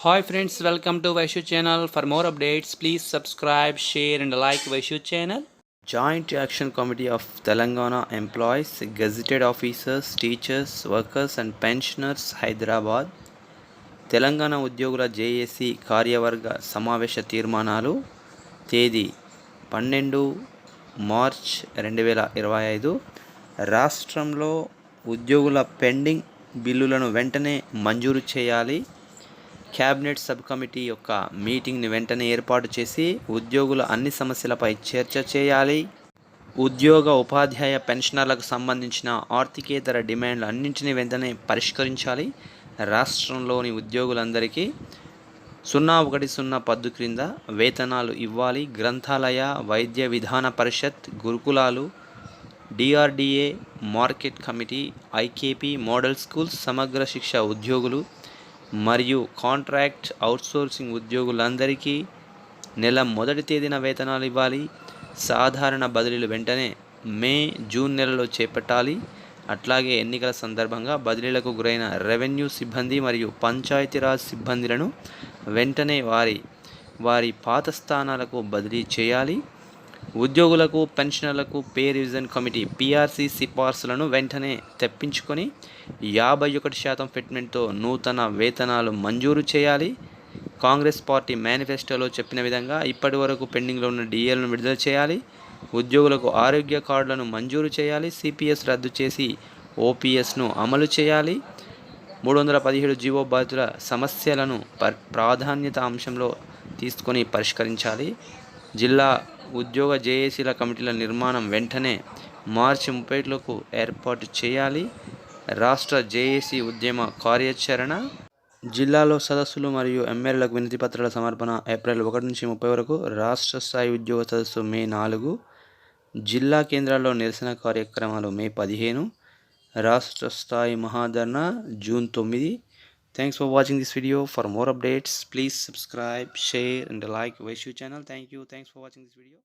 Hi friends welcome to Vaishu channel for more updates please subscribe share and like Vaishu channel joint action committee of Telangana employees gazetted officers teachers workers and pensioners Hyderabad Telangana ఉద్యోగుల JAC కార్యవర్గ సమావేశ తీర్మానాలు తేదీ పన్నెండు March రెండు వేల ఇరవై ఐదు రాష్ట్రంలో ఉద్యోగుల పెండింగ్ బిల్లులను వెంటనే మంజూరు చేయాలి క్యాబినెట్ సబ్ కమిటీ యొక్క మీటింగ్ని వెంటనే ఏర్పాటు చేసి ఉద్యోగుల అన్ని సమస్యలపై చర్చ చేయాలి. ఉద్యోగ ఉపాధ్యాయ పెన్షనర్లకు సంబంధించిన ఆర్థికేతర డిమాండ్లు అన్నింటినీ వెంటనే పరిష్కరించాలి. రాష్ట్రంలోని ఉద్యోగులందరికీ సున్నా ఒకటి సున్నా పద్దు క్రింద వేతనాలు ఇవ్వాలి. గ్రంథాలయ వైద్య విధాన పరిషత్ గురుకులాలు DRDA market committee IKP model schools Samagra Shiksha ఉద్యోగులు మరియు కాంట్రాక్ట్ అవుట్సోర్సింగ్ ఉద్యోగులందరికీ నెల మొదటి తేదీన వేతనాలు ఇవ్వాలి. సాధారణ బదిలీలు వెంటనే మే జూన్ నెలలో చేపట్టాలి. అట్లాగే ఎన్నికల సందర్భంగా బదిలీలకు గురైన రెవెన్యూ సిబ్బంది మరియు పంచాయతీరాజ్ సిబ్బందులను వెంటనే వారి వారి పాత స్థానాలకు బదిలీ చేయాలి. ఉద్యోగులకు పెన్షనర్లకు పే రివిజన్ కమిటీ పిఆర్సి సిఫార్సులను వెంటనే తెప్పించుకొని యాభై ఒకటి శాతం ఫిట్మెంట్తో నూతన వేతనాలు మంజూరు చేయాలి. కాంగ్రెస్ పార్టీ మేనిఫెస్టోలో చెప్పిన విధంగా ఇప్పటి వరకు పెండింగ్లో ఉన్న డిఏలను విడుదల చేయాలి. ఉద్యోగులకు ఆరోగ్య కార్డులను మంజూరు చేయాలి. సిపిఎస్ రద్దు చేసి ఓపీఎస్ను అమలు చేయాలి. మూడు వందల పదిహేడు జీవో బాధితుల సమస్యలను పర్ ప్రాధాన్యత అంశంలో తీసుకొని పరిష్కరించాలి. జిల్లా ఉద్యోగ జేఏసీల కమిటీల నిర్మాణం వెంటనే మార్చి ముప్పైలోపు ఏర్పాటు చేయాలి. రాష్ట్ర జేఏసీ ఉద్యమ కార్యాచరణ. జిల్లాలో సదస్సులు మరియు ఎమ్మెల్యేలకు వినతి పత్రాల సమర్పణ ఏప్రిల్ ఒకటి నుంచి ముప్పై వరకు. రాష్ట్ర స్థాయి ఉద్యోగ సదస్సు మే నాలుగు. జిల్లా కేంద్రాల్లో నిరసన కార్యక్రమాలు మే పదిహేను. రాష్ట్ర స్థాయి మహాధరణ జూన్ తొమ్మిది. Thanks for watching this video. For more updates, please subscribe, share and like Vaishu channel. Thank you. Thanks for watching this video.